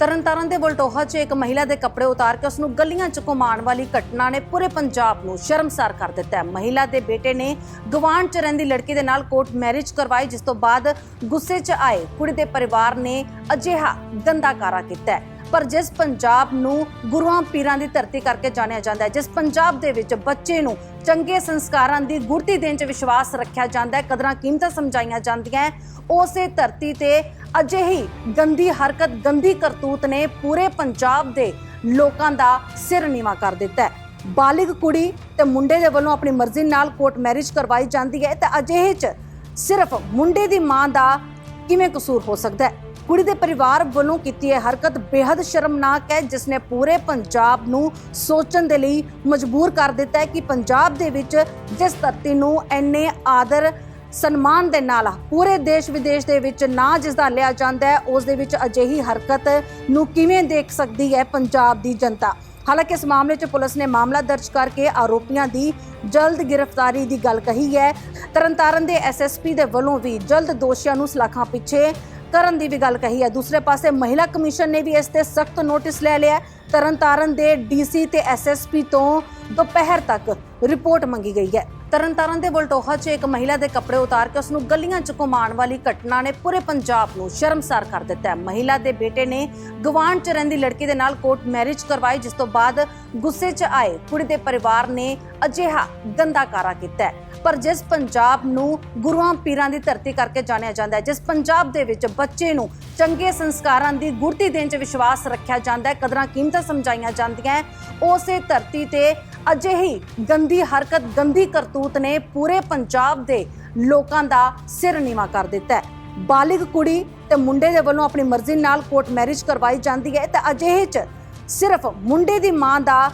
ਤਰਨਤਾਰਨ ਦੇ ਬਲਟੋਹਾ 'ਚ ਇੱਕ ਮਹਿਲਾ ਦੇ ਕੱਪੜੇ ਉਤਾਰ ਕੇ ਉਸ ਨੂੰ ਗਲੀਆਂ 'ਚ ਘੁਮਾਉਣ ਵਾਲੀ ਘਟਨਾ ਨੇ ਪੂਰੇ ਪੰਜਾਬ ਨੂੰ ਸ਼ਰਮਸਾਰ ਕਰ ਦਿੱਤਾ ਹੈ। ਮਹਿਲਾ ਦੇ ਬੇਟੇ ਨੇ ਗਵਾਂਢ 'ਚ ਰਹਿੰਦੀ ਲੜਕੀ ਦੇ ਨਾਲ ਕੋਰਟ ਮੈਰਿਜ ਕਰਵਾਈ, ਜਿਸ ਤੋਂ ਬਾਅਦ ਗੁੱਸੇ 'ਚ ਆਏ। ਕੁੜੀ ਦੇ ਪਰਿਵਾਰ ਨੇ ਅਜਿਹਾ ਗੰਦਾ ਕਾਰਾ ਕੀਤਾ ਹੈ। ਪਰ ਜਿਸ ਪੰਜਾਬ ਨੂੰ ਗੁਰੂਆਂ ਪੀਰਾਂ ਦੀ ਧਰਤੀ ਕਰਕੇ ਜਾਣਿਆ ਜਾਂਦਾ ਹੈ, ਜਿਸ ਪੰਜਾਬ ਦੇ ਵਿੱਚ ਬੱਚੇ ਨੂੰ ਚੰਗੇ ਸੰਸਕਾਰਾਂ ਦੀ ਗੁਰਤੀ ਦੇਣ 'ਚ ਵਿਸ਼ਵਾਸ ਰੱਖਿਆ ਜਾਂਦਾ ਹੈ, ਕਦਰਾਂ ਕੀਮਤਾਂ ਸਮਝਾਈਆਂ ਜਾਂਦੀਆਂ ਹੈ, ਉਸੇ ਧਰਤੀ ਤੇ ਅਜਿਹੀ ਗੰਦੀ ਹਰਕਤ, ਗੰਦੀ ਕਰਤੂਤ ਨੇ ਪੂਰੇ ਪੰਜਾਬ ਦੇ ਲੋਕਾਂ ਦਾ ਸਿਰ ਨੀਵਾ ਕਰ ਦਿੱਤਾ ਹੈ। ਬਾਲਿਗ ਕੁੜੀ ਤੇ ਮੁੰਡੇ ਦੇ ਵੱਲੋਂ ਆਪਣੀ ਮਰਜ਼ੀ ਨਾਲ ਕੋਰਟ ਮੈਰਿਜ ਕਰਵਾਈ ਜਾਂਦੀ ਹੈ, ਤੇ ਅਜਿਹੇ 'ਚ ਸਿਰਫ ਮੁੰਡੇ ਦੀ ਮਾਂ ਦਾ ਕਿਵੇਂ ਕਸੂਰ ਹੋ ਸਕਦਾ ਹੈ? ਕੁੜੀ ਦੇ ਪਰਿਵਾਰ ਵੱਲੋਂ ਕੀਤੀ ਇਹ ਹਰਕਤ ਬੇहद ਸ਼ਰਮਨਾਕ ਹੈ, ਜਿਸ ਨੇ ਪੂਰੇ ਪੰਜਾਬ ਨੂੰ ਸੋਚਣ ਦੇ ਲਈ ਮਜਬੂਰ ਕਰ ਦਿੱਤਾ ਹੈ ਕਿ ਪੰਜਾਬ ਦੇ ਵਿੱਚ ਜਿਸ ਧਰਤੀ ਨੂੰ ਐਨੇ ਆਦਰ ਸਨਮਾਨ ਦੇ ਨਾਲ ਪੂਰੇ ਦੇਸ਼ ਵਿਦੇਸ਼ ਦੇ ਵਿੱਚ ਨਾ ਜਿਸ ਦਾ ਲਿਆ ਜਾਂਦਾ ਹੈ, ਉਸ ਦੇ ਵਿੱਚ ਅਜਿਹੀ ਹਰਕਤ ਨੂੰ ਕਿਵੇਂ ਦੇਖ ਸਕਦੀ ਹੈ ਪੰਜਾਬ ਦੀ ਜਨਤਾ? ਹਾਲਾਂਕਿ ਇਸ ਮਾਮਲੇ 'ਚ ਪੁਲਿਸ ਨੇ ਮਾਮਲਾ ਦਰਜ ਕਰਕੇ ਆਰੋਪੀਆਂ ਦੀ ਜਲਦ ਗ੍ਰਿਫਤਾਰੀ ਦੀ ਗੱਲ ਕਹੀ ਹੈ। ਤਰਨਤਾਰਨ ਦੇ ਐਸਐਸਪੀ ਦੇ ਵੱਲੋਂ ਵੀ ਜਲਦ ਦੋਸ਼ੀਆਂ ਨੂੰ ਸਲਾਖਾਂ ਪਿੱਛੇ ਕਰਨ ਦੀ ਵੀ ਗੱਲ ਕਹੀ ਹੈ। ਦੂਸਰੇ ਪਾਸੇ ਮਹਿਲਾ ਕਮਿਸ਼ਨ ਨੇ ਵੀ ਇਸ ਤੇ ਸਖਤ ਨੋਟਿਸ ਲੈ ਲਿਆ ਤਰਨਤਾਰਨ ਦੇ ਡੀਸੀ ਤੇ ਐਸਐਸਪੀ ਤੋਂ ਦੁਪਹਿਰ ਤੱਕ ਰਿਪੋਰਟ ਮੰਗੀ ਗਈ ਹੈ। ਤਰਨਤਾਰਨ ਦੇ ਬਲਟੋਹਾ 'ਚ ਇੱਕ ਮਹਿਲਾ ਦੇ ਕੱਪੜੇ ਉਤਾਰ ਕੇ ਉਸ ਨੂੰ ਗਲੀਆਂ 'ਚ ਘੁਮਾਉਣ ਵਾਲੀ ਘਟਨਾ ਨੇ ਪੂਰੇ ਪੰਜਾਬ ਨੂੰ ਸ਼ਰਮਸਾਰ ਕਰ ਦਿੱਤਾ ਹੈ। ਮਹਿਲਾ ਦੇ ਬੇਟੇ ਨੇ ਗਵਾਂਢ 'ਚ ਰਹਿੰਦੀ ਲੜਕੀ ਦੇ ਨਾਲ ਕੋਰਟ ਮੈਰਿਜ ਕਰਵਾਈ, ਜਿਸ ਤੋਂ ਬਾਅਦ ਗੁੱਸੇ 'ਚ ਆਏ। ਕੁੜੀ ਦੇ ਪਰਿਵਾਰ ਨੇ ਅਜਿਹਾ ਗੰਦਾ ਕਾਰਾ ਕੀਤਾ ਹੈ। ਪਰ ਜਿਸ ਪੰਜਾਬ ਨੂੰ ਗੁਰੂਆਂ ਪੀਰਾਂ ਦੀ ਧਰਤੀ ਕਰਕੇ ਜਾਣਿਆ ਜਾਂਦਾ ਹੈ, ਜਿਸ ਪੰਜਾਬ ਦੇ ਵਿੱਚ ਬੱਚੇ ਨੂੰ ਚੰਗੇ ਸੰਸਕਾਰਾਂ ਦੀ ਗੁਰਤੀ ਦੇਣ 'ਚ ਵਿਸ਼ਵਾਸ ਰੱਖਿਆ ਜਾਂਦਾ ਹੈ, ਕਦਰਾਂ ਕੀਮਤਾਂ ਸਮਝਾਈਆਂ ਜਾਂਦੀਆਂ ਹੈ, ਉਸੇ ਧਰਤੀ ਤੇ ਅਜਿਹੀ ਗੰਦੀ ਹਰਕਤ, ਗੰਦੀ ਕਰਤੂਤ ਨੇ ਪੂਰੇ ਪੰਜਾਬ ਦੇ ਲੋਕਾਂ ਦਾ ਸਿਰ ਨੀਵਾ ਕਰ ਦਿੱਤਾ ਹੈ। ਬਾਲਿਗ ਕੁੜੀ ਤੇ ਮੁੰਡੇ ਦੇ ਵੱਲੋਂ ਆਪਣੀ ਮਰਜ਼ੀ ਨਾਲ ਕੋਰਟ ਮੈਰਿਜ ਕਰਵਾਈ ਜਾਂਦੀ ਹੈ ਤੇ ਅਜਿਹੇ 'ਚ ਸਿਰਫ ਮੁੰਡੇ ਦੀ ਮਾਂ ਦਾ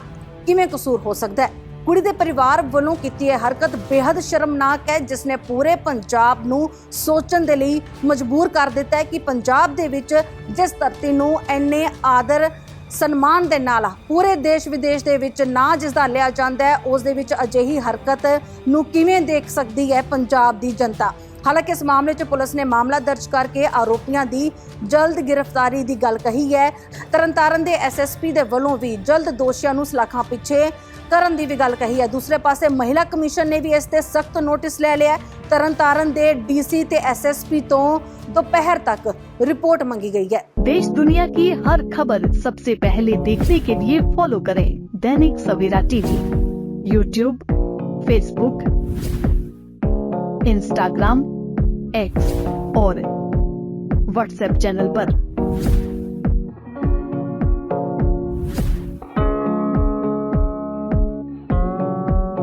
ਕਿਵੇਂ ਕਸੂਰ ਹੋ ਸਕਦਾ ਹੈ? ਕੁੜੀ ਦੇ ਪਰਿਵਾਰ ਵੱਲੋਂ ਕੀਤੀ ਇਹ ਹਰਕਤ ਬੇहद ਸ਼ਰਮਨਾਕ ਹੈ ਜਿਸ ਨੇ ਪੂਰੇ ਪੰਜਾਬ ਨੂੰ ਸੋਚਣ ਦੇ ਲਈ ਮਜਬੂਰ ਕਰ ਦਿੱਤਾ ਹੈ ਕਿ ਪੰਜਾਬ ਦੇ ਵਿੱਚ ਜਿਸ ਧਰਤੀ ਨੂੰ ਐਨੇ ਆਦਰ, ਸਨਮਾਨ ਦੇ ਨਾਲ ਪੂਰੇ ਦੇਸ਼ ਵਿਦੇਸ਼ ਦੇ ਵਿੱਚ ਨਾਂ ਜਿਸ ਦਾ ਲਿਆ ਜਾਂਦਾ ਹੈ, ਉਸ ਦੇ ਵਿੱਚ ਅਜਿਹੀ ਹਰਕਤ ਨੂੰ ਕਿਵੇਂ ਦੇਖ ਸਕਦੀ ਹੈ ਪੰਜਾਬ ਦੀ ਜਨਤਾ? ਹਾਲਾਂਕਿ ਇਸ ਮਾਮਲੇ 'ਚ ਪੁਲਿਸ ਨੇ ਮਾਮਲਾ ਦਰਜ ਕਰਕੇ ਆਰੋਪੀਆਂ ਦੀ ਜਲਦ ਗ੍ਰਿਫਤਾਰੀ ਦੀ ਗੱਲ ਕਹੀ ਹੈ। ਤਰਨਤਾਰਨ ਦੇ ਐਸਐਸਪੀ ਦੇ ਵੱਲੋਂ ਵੀ ਜਲਦ ਦੋਸ਼ੀਆਂ ਨੂੰ ਸਲਾਖਾਂ ਪਿੱਛੇ ਕਰਨ ਦੀ ਵੀ ਗੱਲ ਕਹੀ ਹੈ। ਦੂਸਰੇ ਪਾਸੇ ਮਹਿਲਾ ਕਮਿਸ਼ਨ ਨੇ ਵੀ ਇਸ ਤੇ ਸਖਤ ਨੋਟਿਸ ਲੈ ਲਿਆ ਤਰਨਤਾਰਨ ਦੇ ਡੀਸੀ ਤੇ ਐਸਐਸਪੀ ਤੋਂ दोपहर तक रिपोर्ट मांगी गई है देश दुनिया की हर खबर सबसे पहले देखने के लिए फॉलो करें Dainik Savera TV. YouTube Facebook Instagram X और व्हाट्सएप चैनल पर।